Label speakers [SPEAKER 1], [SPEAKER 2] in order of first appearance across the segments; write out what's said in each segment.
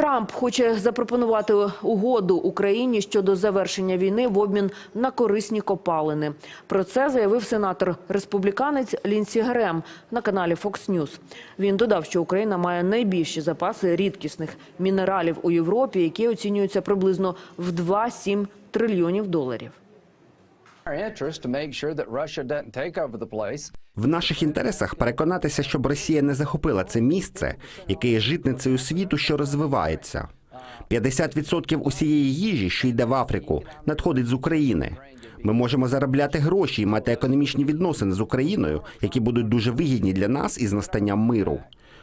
[SPEAKER 1] Трамп хоче запропонувати угоду Україні щодо завершення війни в обмін на корисні копалини. Про це заявив сенатор республіканець Лінсі Грем на каналі Fox News. Він додав, що Україна має найбільші запаси рідкісних мінералів у Європі, які оцінюються приблизно в 2-7 трильйонів доларів.
[SPEAKER 2] В наших інтересах переконатися, щоб Росія не захопила це місце, яке є житницею світу, що розвивається. 50% усієї їжі, що йде в Африку, надходить з України. Ми можемо заробляти гроші і мати економічні відносини з Україною, які будуть дуже вигідні для нас із настанням миру.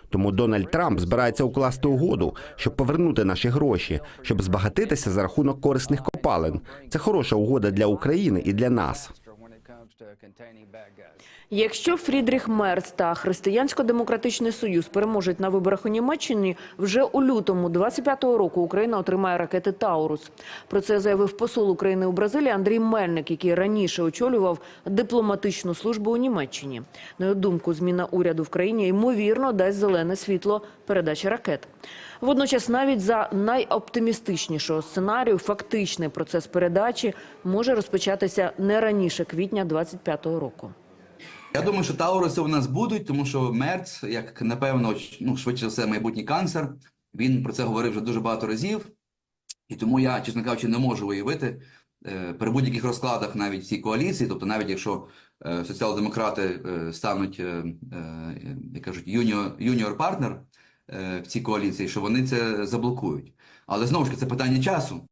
[SPEAKER 2] Тому Дональд Трамп збирається укласти угоду, щоб повернути наші гроші, щоб збагатитися за рахунок корисних копалин. Це хороша угода для України і для нас.
[SPEAKER 1] Якщо Фрідріх Мерц та Християнсько-демократичний союз переможуть на виборах у Німеччині, вже у лютому 25-го року Україна отримає ракети Таурус. Про це заявив посол України у Бразилії Андрій Мельник, який раніше очолював дипломатичну службу у Німеччині. На його думку, зміна уряду в країні ймовірно дасть зелене світло передачі ракет. Водночас, навіть за найоптимістичнішого сценарію, фактичний процес передачі може розпочатися не раніше квітня 25-го року.
[SPEAKER 3] Я думаю, що Тауруси у нас будуть, тому що Мерц, як напевно, ну швидше за все, майбутній канцлер, він про це говорив вже дуже багато разів, і тому я, чесно кажучи, не можу уявити е, при будь-яких розкладах навіть цій коаліції, тобто навіть якщо е, соціал-демократи е, стануть, як кажуть, юніор, юніор партнер в цій коаліції, що вони це заблокують. Але знову ж таки, це питання часу.